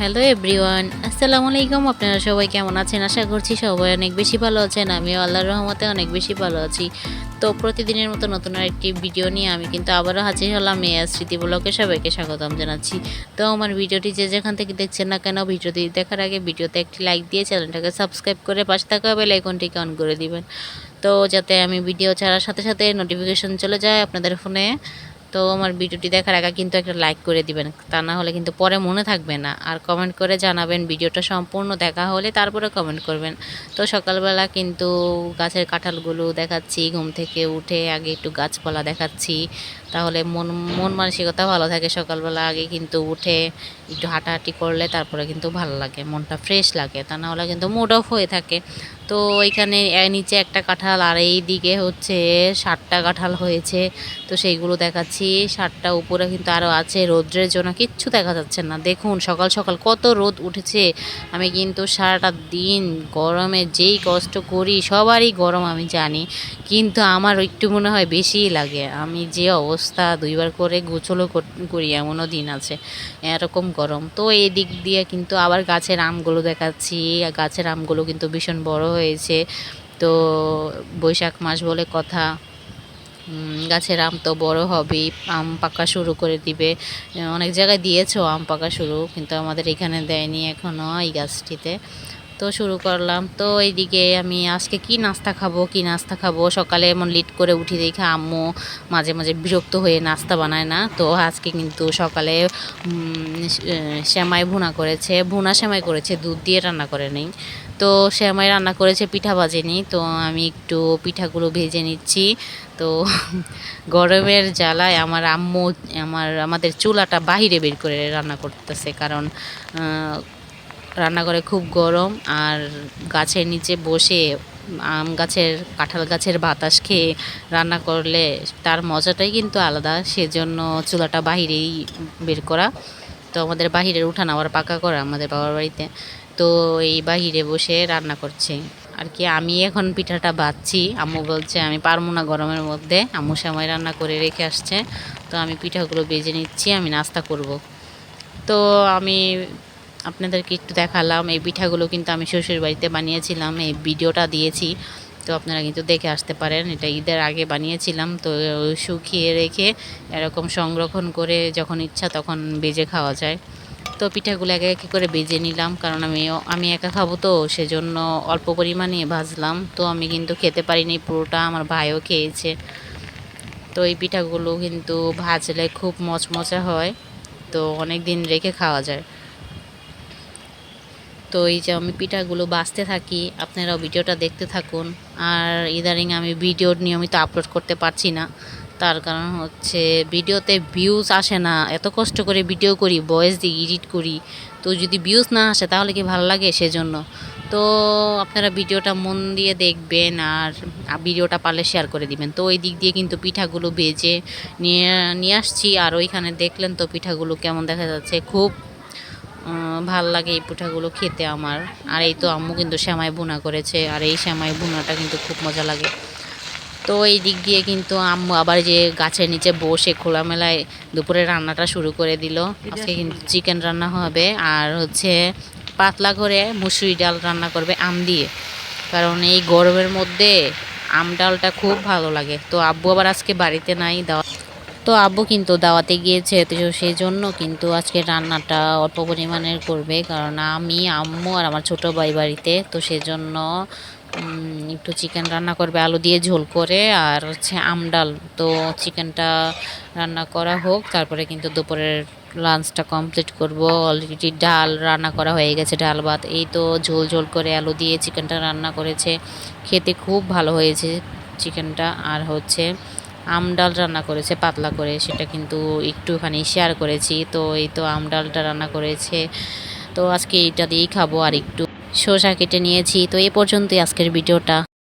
Hello everyone, আসসালামু আলাইকুম। আপনারা সবাই কেমন আছেন? আশা করছি সবাই অনেক বেশি ভালো আছেন। আমিও আল্লাহর রহমতে অনেক বেশি ভালো আছি। তো প্রতিদিনের মতো নতুন আরেকটি ভিডিও নিয়ে আমি কিন্তু আবারও হাজির হলাম মেয়া স্মৃতি ব্লকে সবাইকে স্বাগতম জানাচ্ছি। তো আমার ভিডিওটি যে যেখান থেকে দেখছেন না কেন, ভিডিওটি দেখার আগে ভিডিওতে একটি লাইক দিয়ে চ্যানেলটাকে সাবস্ক্রাইব করে পাশে থাকা বেল আইকনটিকে অন করে দিবেন। তো যাতে আমি ভিডিও ছাড়ার সাথে সাথে নোটিফিকেশন চলে যায় আপনাদের ফোনে। তো আমার ভিডিওটি দেখার আগে কিন্তু একটা লাইক করে দিবেন, তা না হলে কিন্তু পরে মনে থাকবে না। আর কমেন্ট করে জানাবেন ভিডিওটা সম্পূর্ণ দেখা হলে তারপরে কমেন্ট করবেন। তো সকালবেলা কিন্তু গাছের কাঁঠালগুলো দেখাচ্ছি, ঘুম থেকে উঠে আগে একটু গাছপালা দেখাচ্ছি, তাহলে মন মন মানসিকতা ভালো থাকে সকালবেলা আগে কিন্তু উঠে একটু হাঁটাহাঁটি করলে তারপরে কিন্তু ভালো লাগে, মনটা ফ্রেশ লাগে, তা না হলে কিন্তু মুড অফ হয়ে থাকে। তো এখানে নিচে একটা কাঁঠাল আর এই দিকে হচ্ছে ষাটটা কাঁঠাল হয়েছে। তো সেইগুলো দেখাচ্ছি। ষাটটা উপরে কিন্তু আরও আছে। রোদ্রের জন্য কিচ্ছু দেখা যাচ্ছে না। দেখুন, সকাল সকাল কত রোদ উঠেছে। আমি কিন্তু সারাটা দিন গরমে যেই কষ্ট করি, সবারই গরম আমি জানি। কিন্তু আমার একটু মনে হয় বেশিই লাগে। আমি যে অবস্থা দুইবার করে গোছলও কর- এমনও দিন আছে। এরকম গরম। তো এই দিক দিয়ে কিন্তু আবার গাছের আমগুলো দেখাচ্ছি। গাছের আমগুলো কিন্তু ভীষণ বড় হয়েছে। তো বৈশাখ মাস বলে কথা। গাছের আম তো বড় হবে আম পাকা শুরু করে দিবে। অনেক জায়গায় দিয়েছ আম পাকা শুরু, কিন্তু আমাদের এখানে দেয়নি এখনও এই গাছটিতে। তো শুরু করলাম। তো এইদিকে আমি আজকে কি নাস্তা খাব, কি নাস্তা খাব? সকালে এমন লিট করে উঠি দেখে আম্মু মাঝে মাঝে বিরক্ত হয়ে নাস্তা বানায় না। তো আজকে কিন্তু সকালে সেমাই ভুনা করেছে। ভুনা সেমাই করেছে, দুধ দিয়ে রান্না করে নেই। তো সেমাই রান্না করেছে, পিঠা ভাজেনি। তো আমি একটু পিঠাগুলো ভেজে নিচ্ছি। তো গরমের জ্বালায় আমার আম্মু, আমার, আমাদের চুলাটা বাহিরে বের করে রান্না করতেছে। কারণ রান্নাঘরে খুব গরম আর গাছের নিচে বসে আম গাছের, কাঁঠাল গাছের বাতাস খেয়ে রান্না করলে তার মজাটাই কিন্তু আলাদা। সেজন্য চুলাটা বাহিরেই বের করা। তো আমাদের বাহিরের উঠান আবার পাকা করা আমাদের বাবার বাড়িতে। তো এই বাহিরে বসে রান্না করছে। আর কি, আমি এখন পিঠাটা বাচ্ছি। আম্মু বলছে, আমি পারব না গরমের মধ্যে। আম্মু সময় রান্না করে রেখে আসছে। তো আমি পিঠাগুলো বেজে নিচ্ছি, আমি নাস্তা করব। তো আমি আপনাদেরকে একটু দেখালাম। এই পিঠাগুলো কিন্তু আমি শ্বশুর বাড়িতে বানিয়েছিলাম। এই ভিডিওটা দিয়েছি। তো আপনারা কিন্তু দেখে আসতে পারেন। এটা ঈদের আগে বানিয়েছিলাম। তো শুকিয়ে রেখে এরকম সংরক্ষণ করে যখন ইচ্ছা তখন বেজে খাওয়া যায়। তো পিঠাগুলো একে একে করে বেজে নিলাম। কারণ আমি আমি একা খাব তো সেজন্য অল্প পরিমাণে ভাজলাম। তো আমি কিন্তু খেতে পারিনি পুরোটা। আমার ভাইও খেয়েছে। তো এই পিঠাগুলো কিন্তু ভাজলে খুব মচমচে হয়। তো অনেক দিন রেখে খাওয়া যায়। তো এই যে আমি পিঠাগুলো বাঁচতে থাকি, আপনারাও ভিডিওটা দেখতে থাকুন। আর ইদানিং আমি ভিডিও নিয়মিত আপলোড করতে পারছি না। তার কারণ হচ্ছে ভিডিওতে ভিউজ আসে না। এত কষ্ট করে ভিডিও করি ভয়েস দিয়ে এডিট করি। তো যদি ভিউজ না আসে, তাহলে কি ভালো লাগে সেজন্য? তো আপনারা ভিডিওটা মন দিয়ে দেখবেন আর ভিডিওটা পারলে শেয়ার করে দিবেন। তো ওই দিক দিয়ে কিন্তু পিঠাগুলো ভেজে নিয়ে নিয়ে আসছি। আর ওইখানে দেখলেন তো পিঠাগুলো কেমন দেখা যাচ্ছে। খুব ভালো লাগে এই পিঠাগুলো খেতে আমার। আর এই তো আম্মু কিন্তু শ্যামাই বুনা করেছে, আর এই শ্যামাই বোনাটা কিন্তু খুব মজা লাগে। তো এই দিক দিয়ে কিন্তু আম্মু আবার যে গাছের নিচে বসে খোলামেলায় দুপুরে রান্নাটা শুরু করে দিল। আজকে কিন্তু চিকেন রান্না হবে, আর হচ্ছে পাতলা করে মুসুরি ডাল রান্না করবে আম দিয়ে। কারণ এই গরমের মধ্যে আম ডালটা খুব ভালো লাগে। তো আব্বু আবার আজকে বাড়িতে নাই, দাওয়া তো আব্বু কিন্তু দাওয়াতে গিয়েছে, তো সেই জন্য কিন্তু আজকে রান্নাটা অল্প পরিমাণের করবে। কারণ আমি, আম্মু আর আমার ছোট ভাই বাড়িতে, তো সেজন্য একটু চিকেন রান্না করবে, আলু দিয়ে ঝোল করে, আর হচ্ছে আম ডাল। তো চিকেনটা রান্না করা হোক, তারপরে কিন্তু দুপুরের লাঞ্চটা কমপ্লিট করব। অলরেডি ডাল রান্না করা হয়ে গেছে, ডাল ভাত। এই তো ঝোল ঝোল করে আলু দিয়ে চিকেনটা রান্না করেছে। খেতে খুব ভালো হয়েছে চিকেনটা। আর হচ্ছে আম ডাল রান্না করেছে, পাতলা করে, সেটা কিন্তু একটুখানি শেয়ার করেছি। তো এই তো আম ডালটা রান্না করেছে। তো আজকে এটা দিয়েই খাব আর একটু শসা কেটে নিয়েছি। তো এ পর্যন্তই আজকের ভিডিওটা।